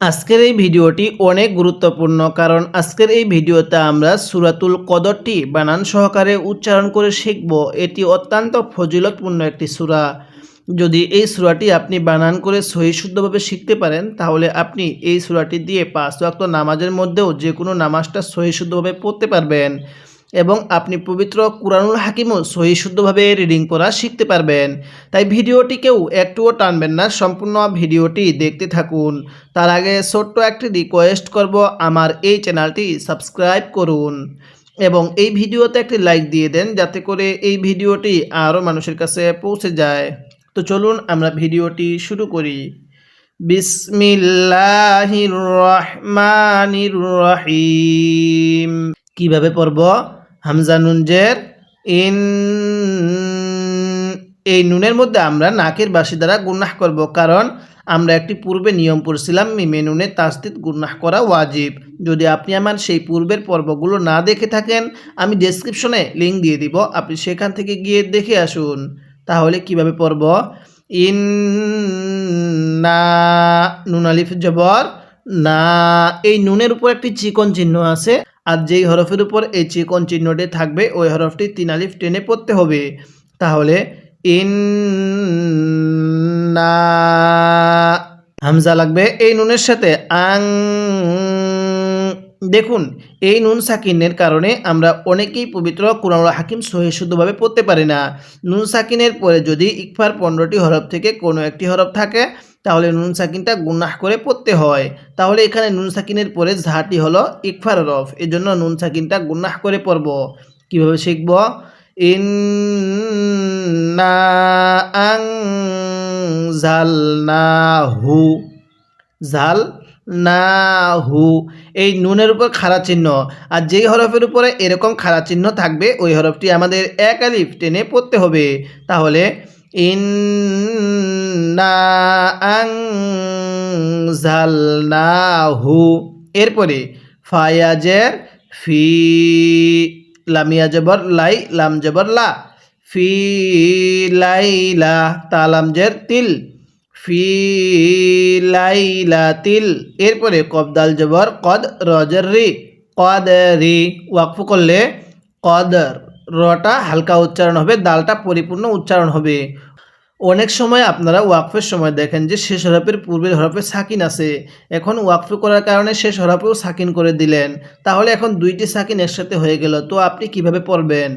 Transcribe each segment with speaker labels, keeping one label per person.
Speaker 1: আজকের এই ভিডিওটি অনেক গুরুত্বপূর্ণ, কারণ আজকের এই ভিডিওতে আমরা সুরাতুল কদরটি বানান সহকারে উচ্চারণ করে শিখব। এটি অত্যন্ত ফজিলতপূর্ণ একটি সূরা। যদি এই সূরাটি আপনি বানান করে সহি শুদ্ধভাবে শিখতে পারেন, তাহলে আপনি এই সূরাটি দিয়ে পাঁচ ওয়াক্ত নামাজের মধ্যেও যে কোনো নামাজটা সহি শুদ্ধভাবে পড়তে পারবেন। এবং আপনি পবিত্র কুরআনুল হাকিমও সহি শুদ্ধভাবে রিডিং করা শিখতে পারবেন। তাই ভিডিওটি কেউ একটুও টানবেন না, সম্পূর্ণ ভিডিওটি দেখতে থাকুন। তার আগে ছোট্ট একটি রিকোয়েস্ট করব, আমার এই চ্যানেলটি সাবস্ক্রাইব করুন এবং এই ভিডিওতে একটি লাইক দিয়ে দেন, যাতে করে এই ভিডিওটি আরও মানুষের কাছে পৌঁছে যায়। তো চলুন আমরা ভিডিওটি শুরু করি। বিসমিল্লাহির রহমানির রহিম। কীভাবে পড়ব? হামজা নুনজের ইন, এই নুনের মধ্যে আমরা নাকের বাসি দ্বারা গুন্নাহ করব, কারণ আমরা একটি পূর্বে নিয়ম পড়ছিলাম, মিমে নুনে তাস্তিত গুন্নাহ করা ওয়াজিব। যদি আপনি আমার সেই পূর্বের পর্বগুলো না দেখে থাকেন, আমি ডেসক্রিপশনে লিঙ্ক দিয়ে দিব, আপনি সেখান থেকে গিয়ে দেখে আসুন। তাহলে কীভাবে পড়ব? ইন না নুন আলিফ জবর, না, এই নুনের উপর একটি চিকন চিহ্ন আছে আর যেই হরফের উপর এই চিকন চিহ্নটি থাকবে, ওই হরফটি তিন আলিফ টেনে পড়তে হবে। তাহলে ইন হামজা লাগবে এই নুনের সাথে। আং দেখুন, এই নুন সাকিনের কারণে আমরা অনেকেই পবিত্র কোরআনুল হাকিম সহি শুদ্ধভাবে পড়তে পারি না। নুন সাকিনের পরে যদি ইকফার পনেরোটি হরফ থেকে কোনো একটি হরফ থাকে, তাহলে নুন সাকিনটা গুনাহ করে পড়তে হয়। তাহলে এখানে নুন সাকিনের পরে ঝাঁটি হলো ইকফার হরফ এই জন্য নুন সাকিনটা গুনাহ করে পড়ব। কীভাবে শিখব? ইন না আং জাল না হু জাল না হু। এই নুনের উপর খাড়া চিহ্ন। আর যেই হরফের উপরে এরকম খাড়া চিহ্ন থাকবে, ওই হরফটি আমাদের এক আলিফ টেনে পড়তে হবে। তাহলে ইন না আং জাল হু। এরপরে ফায়াজের ফি লামিয়া জবর লাই, লাম জবর লা। ফি লাইলা তালামজের তিল। ফি লাইলাতিল, এরপরে কবদাল জবর, কদ রজর রি কদ রি ওয়াকফু করলে কদর রটা হালকা উচ্চারণ হবে, দালটা পরিপূর্ণ উচ্চারণ হবে। অনেক সময় আপনারা ওয়াকফের সময় দেখেন যে শেষ হরফের পূর্বের হরফে সাকিন আছে। এখন ওয়াকফে করার কারণে শেষ হরফেও সাকিন করে দিলেন। তাহলে এখন দুইটি সাকিন একসাথে হয়ে গেল, তো আপনি কীভাবে পড়বেন?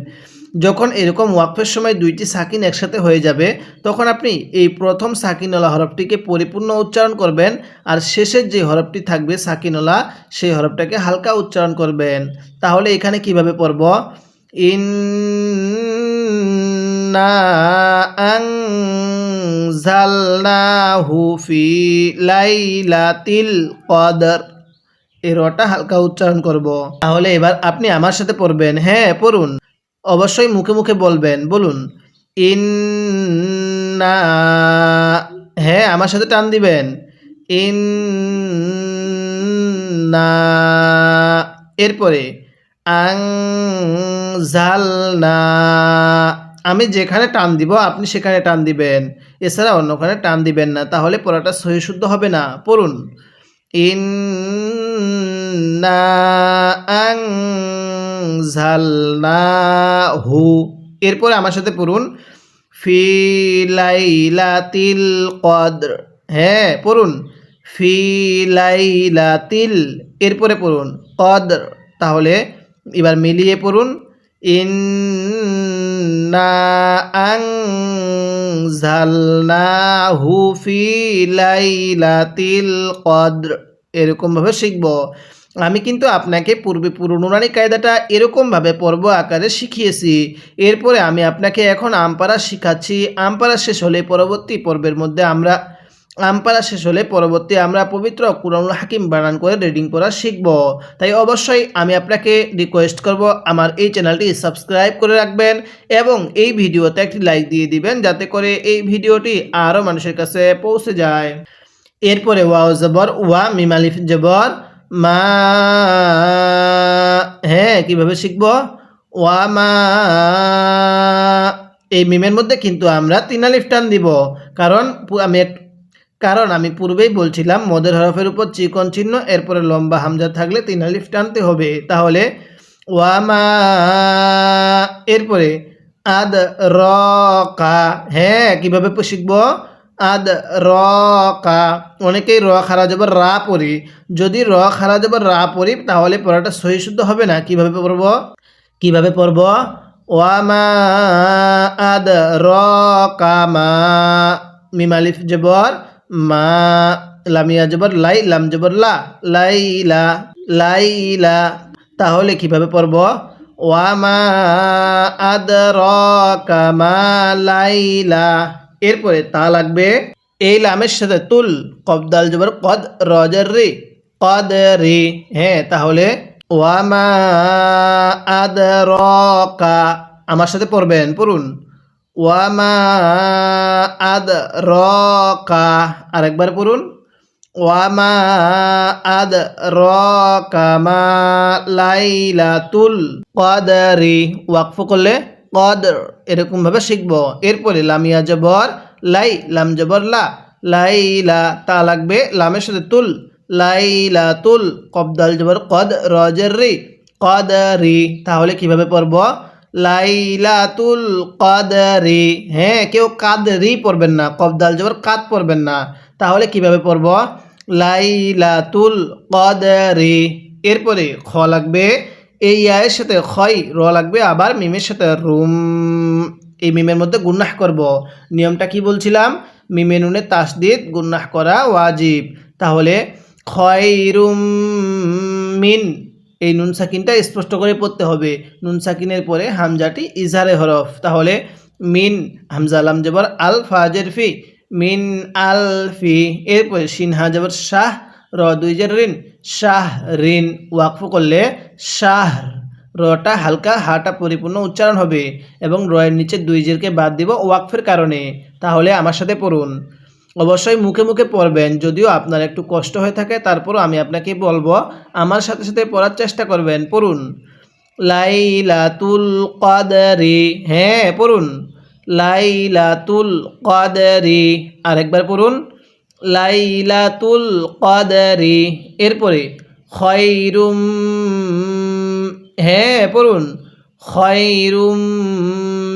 Speaker 1: যখন এরকম ওয়াকফের সময় দুইটি সাকিন একসাথে হয়ে যাবে, তখন আপনি এই প্রথম সাকিনওয়ালা হরফটিকে পরিপূর্ণ উচ্চারণ করবেন আর শেষের যে হরফটি থাকবে সাকিনওয়ালা, সেই হরফটাকে হালকা উচ্চারণ করবেন। তাহলে এখানে কীভাবে পড়ব? ইন না আং জালনাহু ফি লাইলাতিল কদর। এই হালকা উচ্চারণ করব। তাহলে এবার আপনি আমার সাথে পড়বেন। হ্যাঁ পড়ুন। অবশ্যই মুখে মুখে বলবেন, বলুন ইন না হ্যাঁ আমার সাথে টান দিবেন ইন না এরপরে আং জাল না আমি যেখানে টান দিব, আপনি সেখানে টান দিবেন, এছাড়া অন্যখানে টান দিবেন না, তাহলে পড়াটা সহি শুদ্ধ হবে না, পড়ুন। ইন না আং হু এরপরে আমার সাথে পড়ুন, ফি লাইলাতিল কদর। হ্যাঁ পড়ুন, ফি লাইলাতিল, এরপরে পড়ুন, কদর। তাহলে এবার মিলিয়ে পড়ুন ইন না আং হু ফি লাইলাতিল কদর এরকমভাবে শিখব। আমি কিন্তু আপনাকে পূর্বে পুরনুরানি কায়দাটা এরকমভাবে পর্ব আকারে শিখিয়েছি। এরপরে আমি আপনাকে এখন আমপারা শিখাচ্ছি। আমপারা শেষ হলে পরবর্তী পর্বের মধ্যে আমরা আমপারা শেষ হলে পরবর্তী আমরা পবিত্র কুরআনুল হাকিম বানান করে রিডিং পড়া শিখব। তাই অবশ্যই আমি আপনাকে রিকোয়েস্ট করব, আমার এই চ্যানেলটি সাবস্ক্রাইব করে রাখবেন এবং এই ভিডিওতে একটি লাইক দিয়ে দিবেন, যাতে করে এই ভিডিওটি আরও মানুষের কাছে পৌঁছে যায়। এরপরে ওয়াও জবর, ওয়া মিমালিফ জবর, মা হ্যাঁ কীভাবে শিখব? ওয়া মা, এই মিমের মধ্যে কিন্তু আমরা তিন আলিফ টান দিব, কারণ আমি কারণ আমি পূর্বেই বলছিলাম, মদের হরফের উপর চিকন চিহ্ন, এরপরে লম্বা হামজা থাকলে তিন আলিফ টানতে হবে। তাহলে ওয়ামা এরপরে আদ র কা হ্যাঁ কীভাবে শিখব? আদ র কা, অনেকেই র খারা যাবার রা পড়ি। যদি র খারা যাবার রা পড়ি, তাহলে পড়াটা সহি শুদ্ধ হবে না। কীভাবে পড়ব? কীভাবে পড়ব? ওয়ামা আদ র কামা মিমালিফ জবর মা লামিয়া জবর, লাই, লাম জবর, লা লাইলা লাইলা তাহলে কীভাবে পড়ব? ওয়ামা আদ র কামা লাইলা এরপরে তা লাগবে, এই লামের সাথে তুল কবদাল জবর, কদ রজর রে কদ, রে। হ্যাঁ তাহলে ওয়ামা আদ র আমার সাথে পড়বেন, পড়ুন। ওয়ামা আদ র কা আরেকবার পড়ুন। ওয়ামা আদ র কামা লাইলাতুল কদরি। ওয়াকফ করলে কদর এরকম ভাবে শিখব। এরপরে লামিয়া জবর লাই, লাম জবর লা। লাইলা, তা লাগবে লামের সাথে তুল। লাইলা তুল কবদাল জবর কদ রজের রি কদরি, তাহলে কীভাবে পড়ব? লাইলাতুল কদরি। হ্যাঁ কেউ কাদরি পড়বেন না কবদাল জবর কাদ পড়বেন না। তাহলে কীভাবে পড়ব? লাইলাতুল কদরি। এরপরে খ লাগবে, এই আয়ের সাথে খয়, র লাগবে, আবার মিমের সাথে রুম। এই মিমের মধ্যে গুন্নাহ করব। নিয়মটা কি বলছিলাম? মিমে নুনে তাসদিদ, গুন্নাহ করা ওয়াজিব। তাহলে খয়রুম মিন। এই নুন সাকিনটা স্পষ্ট করে পড়তে হবে। নুন সাকিনের পরে হামজাটি ইজহারে হরফ। তাহলে মিন হামজা আলাম জবর আল ফাজের ফি, মিন আল ফি, এরপরে সিন হাজবর শাহ, র দুই জের রিন শাহ রিন ওয়াকফ করলে শাহ রটা হালকা হাটা পরিপূর্ণ উচ্চারণ হবে এবং রয়ের নিচে দুই জেরকে বাদ দিব ওয়াকফের কারণে। তাহলে আমার সাথে পড়ুন। অবশ্যই মুখে মুখে পড়বেন, যদিও আপনার একটু কষ্ট হয়ে থাকে, তারপরও আমি আপনাকে বলব, আমার সাথে সাথে পড়ার চেষ্টা করবেন, পড়ুন। লাইলাতুল কদরি হ্যাঁ পড়ুন। লাইলাতুল কদরি, আরেকবার পড়ুন। লাইলাতুল কদরি, এরপরে খয়রুম হ্যাঁ পড়ুন। খয়রুম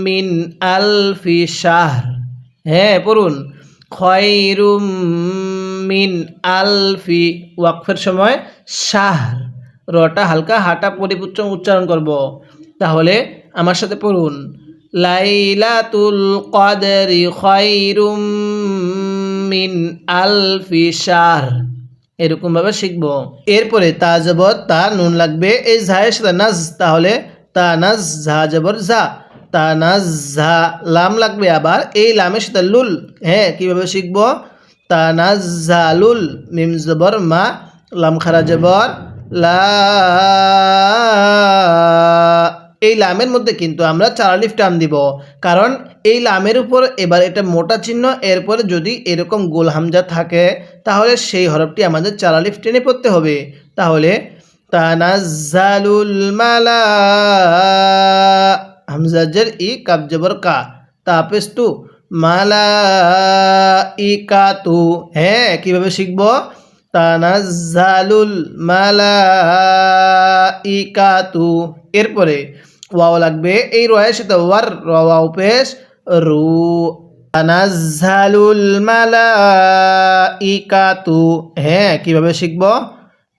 Speaker 1: মিন আলফি শাহর হ্যাঁ পড়ুন। খয়রুম মিন আলফি, ওয়াকফের সময় শাহর। রটা হালকা হাটা পরিপুচ্চ উচ্চারণ করব। তাহলে আমার সাথে পড়ুন। লাইলাতুল কদরি খয়রুম মিন আলফি শাহর। এরকমভাবে শিখব। এরপরে তা জবর তা নুন লাগবে। এই ঝায়ের সাথে নাজ, তাহলে তা নাজ, ঝা জবর ঝা। তা নাজ ঝা লাম লাগবে আবার। এই লামের সাথে লুল হ্যাঁ কীভাবে শিখব? তা নাজ ঝা লুল, মিম জবর, মা, লাম খারা জবর, লা। এই লামের মধ্যে কিন্তু আমরা চার আলিফ টান দিব। কারণ এই লামের উপর এবার এটা মোটা চিহ্ন, এরপরে যদি এরকম গোল হামজা থাকে, তাহলে সেই হরফটি আমাদের চার আলিফ টেনে পড়তে হবে। তাহলে তানাজ্জালুল মালা হামজাজের ই কাবজবর কা তাপেস্তু মালা ই কাতু হ্যাঁ কীভাবে শিখব? তানাজ্জালুল মালা ই কাতু এরপরে ওয়াও লাগবে এই রয়ের সাথে ওয়ার ওয়াও পেশ, রু। তানাজ্জালুল মালাইকাতু হ্যাঁ কীভাবে শিখব?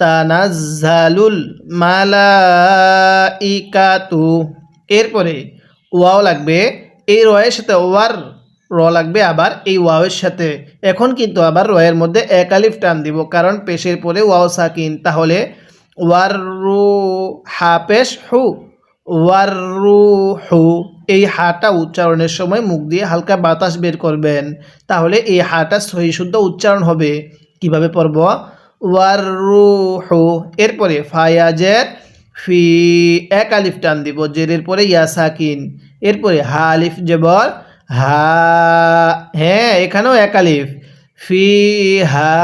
Speaker 1: তানাজ্জালুল মালাইকাতু। এরপরে ওয়াও লাগবে, এই রয়ের সাথে ওয়ার, র লাগবে আবার এই ওয়াওয়ের সাথে। এখন কিন্তু আবার রয়ের মধ্যে এক আলিফ টান দিব, কারণ পেশের পরে ওয়াও সাকিন। তাহলে ওয়ার রু হা পেশ হু ওয়ারুহু এই হাটা উচ্চারণের সময় মুখ দিয়ে হালকা বাতাস বের করবেন। তাহলে এই হাটা সহি শুদ্ধ উচ্চারণ হবে। কীভাবে পড়ব? ওয়ারুহু এরপরে ফায়াজের ফি, এক আলিফ টান দিব, জেরের পরে ইয়া সাকিন, এরপরে হা আলিফ জবর হা হ্যাঁ এখানেও এক আলিফ, ফি, হা,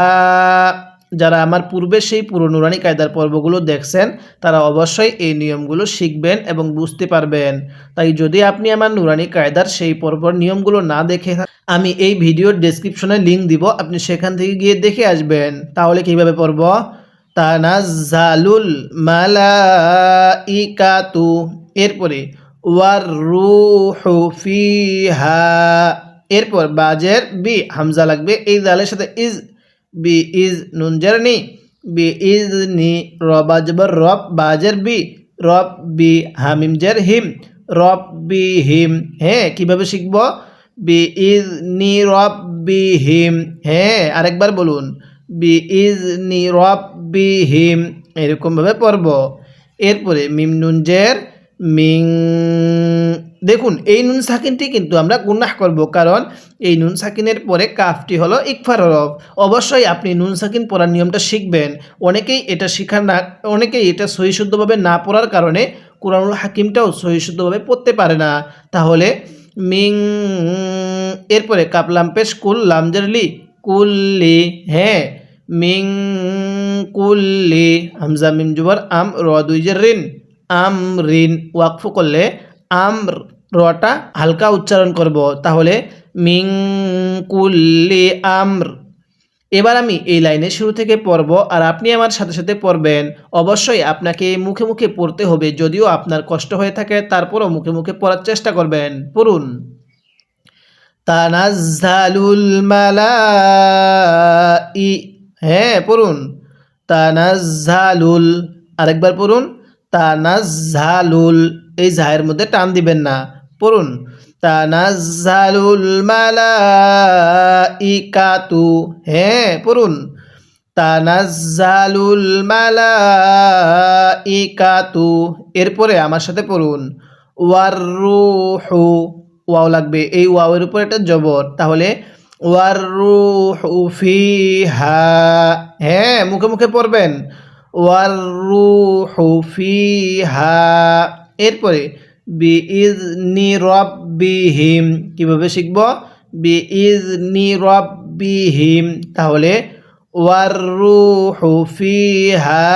Speaker 1: যারা আমার পূর্বে সেই পুরো নুরানি কায়দার পর্বগুলো দেখছেন, তারা অবশ্যই এই নিয়মগুলো শিখবেন এবং বুঝতে পারবেন। তাই যদি আপনি আমার নুরানি কায়দার সেই পর্বর নিয়মগুলো না দেখে আমি এই ভিডিওর ডেসক্রিপশনে লিঙ্ক দিব, আপনি সেখান থেকে গিয়ে দেখে আসবেন। তাহলে কীভাবে পড়ব? তানাজ্জালুল মালাইকাতু। এরপরে ওয়ার রুহু ফিহা। এরপর, বাজের বি, হামজা লাগবে, এই দালের সাথে ইজ, বি, ইজ, নুন জারনি বি, ইজ, নি রবাজবর রব, বাজের বি, রব, বি, হামিম জের, হিম, রব, বি, হিম হ্যাঁ কীভাবে শিখব? বি, ইজ, নি, রব, বি, হিম হ্যাঁ আরেকবার বলুন। বি ইজ নি রব বি হিম এরকমভাবে পড়ব। এরপরে মিম জের, মিং দেখুন, এই নুন সাকিনটি কিন্তু আমরা গুনাহ করব কারণ এই নুন সাকিনের পরে কাফটি হলো ইকফার হরফ। অবশ্যই আপনি নুন সাকিন পড়ার নিয়মটা শিখবেন। অনেকেই এটা শিখার না, অনেকেই এটা সহিশুদ্ধভাবে না পড়ার কারণে কোরআনুল হাকিমটাও সহিশুদ্ধভাবে পড়তে পারে না। তাহলে মিং, এরপরে কাপলাম পেশ কুল লামজারলি কুল্লি হ্যাঁ মিং কুল্লি হামজা মিম জুবার আম র দুই জের রিন আম রিন ওয়াকফু করলে আম রটা হালকা উচ্চারণ করব। তাহলে মিং কুল্লি আমর। এবার আমি এই লাইনের শুরু থেকে পড়ব আর আপনি আমার সাথে সাথে পড়বেন। অবশ্যই আপনাকে মুখে মুখে পড়তে হবে, যদিও আপনার কষ্ট হয়ে থাকে, তারপরও মুখে মুখে পড়ার চেষ্টা করবেন। পড়ুন। তানাজ্জালুল মালাই হ্যাঁ পড়ুন। তানাজ্জালুল, আরেকবার পড়ুন। তানাজ্জালুল, এই জাহের মধ্যে টান দিবেন না। পড়ুন। তানাজ্জালুল মালাইকাতু হ্যাঁ পড়ুন। তানাজ্জালুল মালাইকাতু, এরপরে আমার সাথে পড়ুন। ওয়ার ওয়াও লাগবে। এই ওয়াওয়ের উপর একটা জবর। তাহলে ওয়ার রুহু ফিহা। হ্যাঁ মুখে মুখে পড়বেন। ওয়ার রুহু ফিহা। এরপরে বি ইজ নি রব্বিহিম। কীভাবে শিখব? বি ইজ নি রব্বিহিম। তাহলে ওয়ার রুহু ফিহা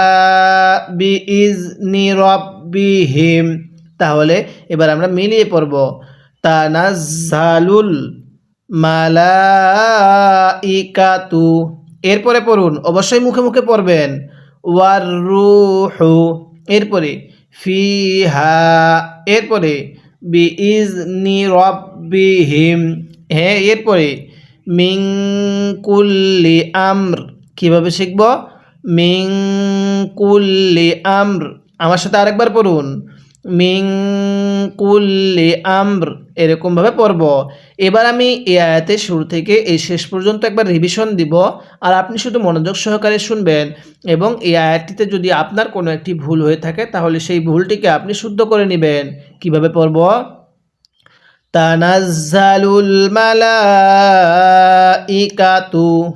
Speaker 1: বি ইজ নি রব্বিহিম। তাহলে, এবার আমরা মিলিয়ে পড়ব। তানাজ্জালুল মালাইকাতু। এরপরে পড়ুন, অবশ্যই মুখে মুখে পড়বেন। ওয়ার রুহু এরপরে, ফিহা। এরপরে বি ইজ নি রব্বিহিম। হ্যাঁ এরপরে মিং কুল্লি আমর। কীভাবে শিখব? মিং কুল্লি আমর। আমার সাথে আরেকবার পড়ুন। মিং কুল্লি আমর। এরকমভাবে পড়ব। এবার আমি এই আয়াতের শুরু থেকে এই শেষ পর্যন্ত একবার রিভিশন দিব আর আপনি শুধু মনোযোগ সহকারে শুনবেন এবং এই আয়াতটিতে যদি আপনার কোনো একটি ভুল হয়ে থাকে তাহলে সেই ভুলটিকে আপনি শুদ্ধ করে নেবেন। কীভাবে পড়ব? তানাজ্জালুল মালাইকাতু।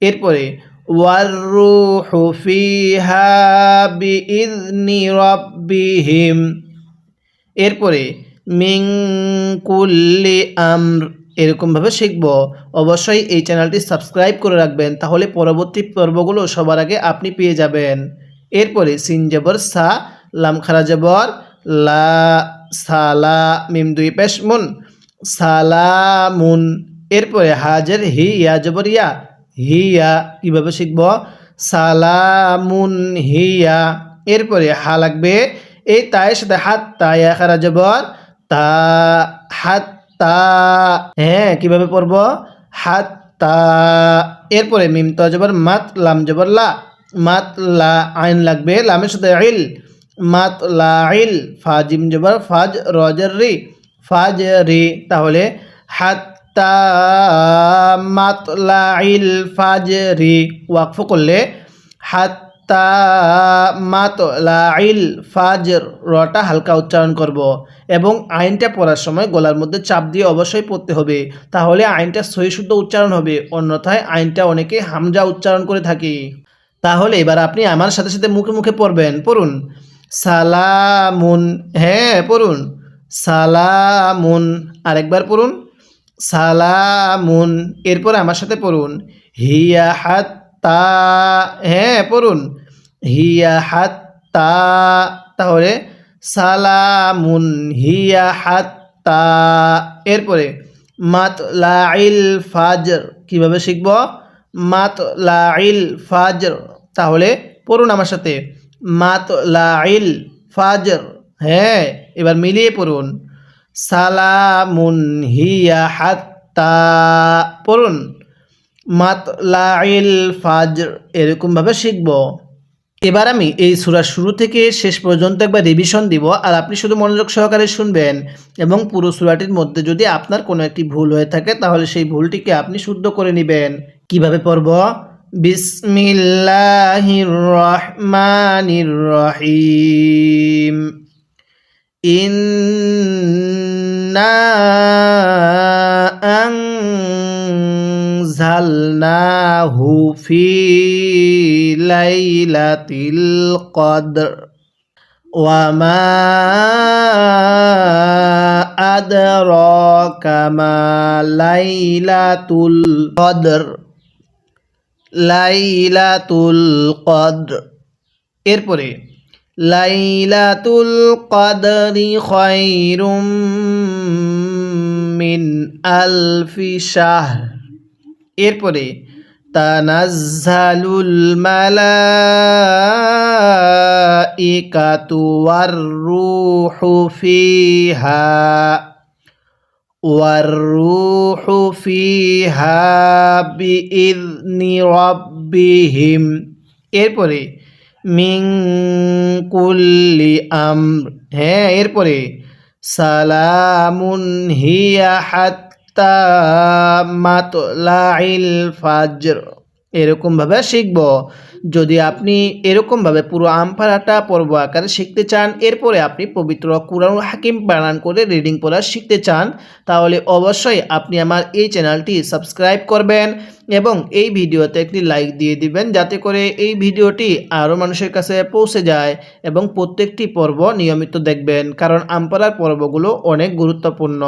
Speaker 1: এরপরে, ওয়াররুহু ফিহা বিইذনি রাব্বিহিম। এরপরে মিং কুল্লি আমর। এরকমভাবে শিখব। অবশ্যই এই চ্যানেলটি সাবস্ক্রাইব করে রাখবেন, তাহলে পরবর্তী পর্বগুলো সবার আগে আপনি পেয়ে যাবেন। এরপরে সিন জবর সা, লাম খারা জবর, লা সালা মিম দুই পেশ মুন, সালামুন। এরপরে হাজের হি, ইয়া জবর ইয়া হিয়া কীভাবে শিখব? সালামুন হিয়া এরপরে হা লাগবে, এই তায়ের সাথে হাত, তা, ইয়া খারা জবর তা হাত তা হ্যাঁ কীভাবে পড়ব? হাত তা এরপরে মিম তো জবর মাত, লাম জবর লা। মাত, লা, আইন লাগবে। লামের সাথে ইল। মাত, লা ফাজিম জবর, ফাজ রজর রি। ফাজ, রি, তাহলে হাত্তা। মাতলা ইল ফাজরি ওয়াকফ করলে হাত্তা মাতলা ইল ফাজর, রটা হালকা উচ্চারণ করব এবং আইনটা পড়ার সময় গলার মধ্যে চাপ দিয়ে অবশ্যই পড়তে হবে। তাহলে আইনটা সহি শুদ্ধ উচ্চারণ হবে, অন্যথায় আইনটা অনেকে হামজা উচ্চারণ করে থাকি। তাহলে এবার আপনি আমার সাথে সাথে মুখে মুখে পড়বেন, পড়ুন। সালামুন হ্যাঁ পড়ুন। সালামুন, আরেকবার পড়ুন। সালামুন, এরপর আমার সাথে পড়ুন। হিয়া হাত হাত্তা হ্যাঁ পড়ুন। হিয়া হাত্তা, তাহলে সালামুন হিয়া হাত্তা। এরপরে, মাতলাইল ফাজর, কীভাবে শিখব? মাতলাইল ফাজর, তাহলে পড়ুন আমার সাথে। মাতলাইল ফাজর হ্যাঁ এবার মিলিয়ে পড়ুন। সালামুন হিয়া হাত্তা, পড়ুন। মাতলাইল ফাজর, এরকমভাবে শিখব। এবার আমি এই সূরার শুরু থেকে শেষ পর্যন্ত একবার রিভিশন দিব, আর আপনি শুধু মনোযোগ সহকারে শুনবেন এবং পুরো সূরাটির মধ্যে যদি আপনার কোনো একটি ভুল হয়ে থাকে, তাহলে সেই ভুলটিকে আপনি শুদ্ধ করে নেবেন। কীভাবে পড়ব? বিসমিল্লাহির রহমানির রহিম। ইন্না আনজালনাহু ফি লাইলাতিল কদর ওয়ামা আদরাকা মা লাইলাতুল কদর লাইলাতুল কদর এরপরে লাইলাতুল কদরি খৈরুম মিন আলফি শাহর এরপরে তানাজ্জালুল মালাইকাতু ওয়ার রূহু ফিহা والروح فيها بإذن ربهم এরপরে মিং কুল্লি আমর হ্যাঁ এরপরে সালামুন হিয়া হাত্তা মাতলাইল ফাজর। এরকমভাবে শিখব। যদি আপনি এরকমভাবে পুরো আমপাড়াটা পর্ব আকারে শিখতে চান, এরপরে আপনি পবিত্র কুরআনুল হাকিম বানান করে রিডিং পড়া শিখতে চান, তাহলে অবশ্যই আপনি আমার এই চ্যানেলটি সাবস্ক্রাইব করবেন এবং এই ভিডিওতে একটি লাইক দিয়ে দিবেন, যাতে করে এই ভিডিওটি আরও মানুষের কাছে পৌঁছে যায় এবং প্রত্যেকটি পর্ব নিয়মিত দেখবেন, কারণ আমপাড়ার পর্বগুলো অনেক গুরুত্বপূর্ণ।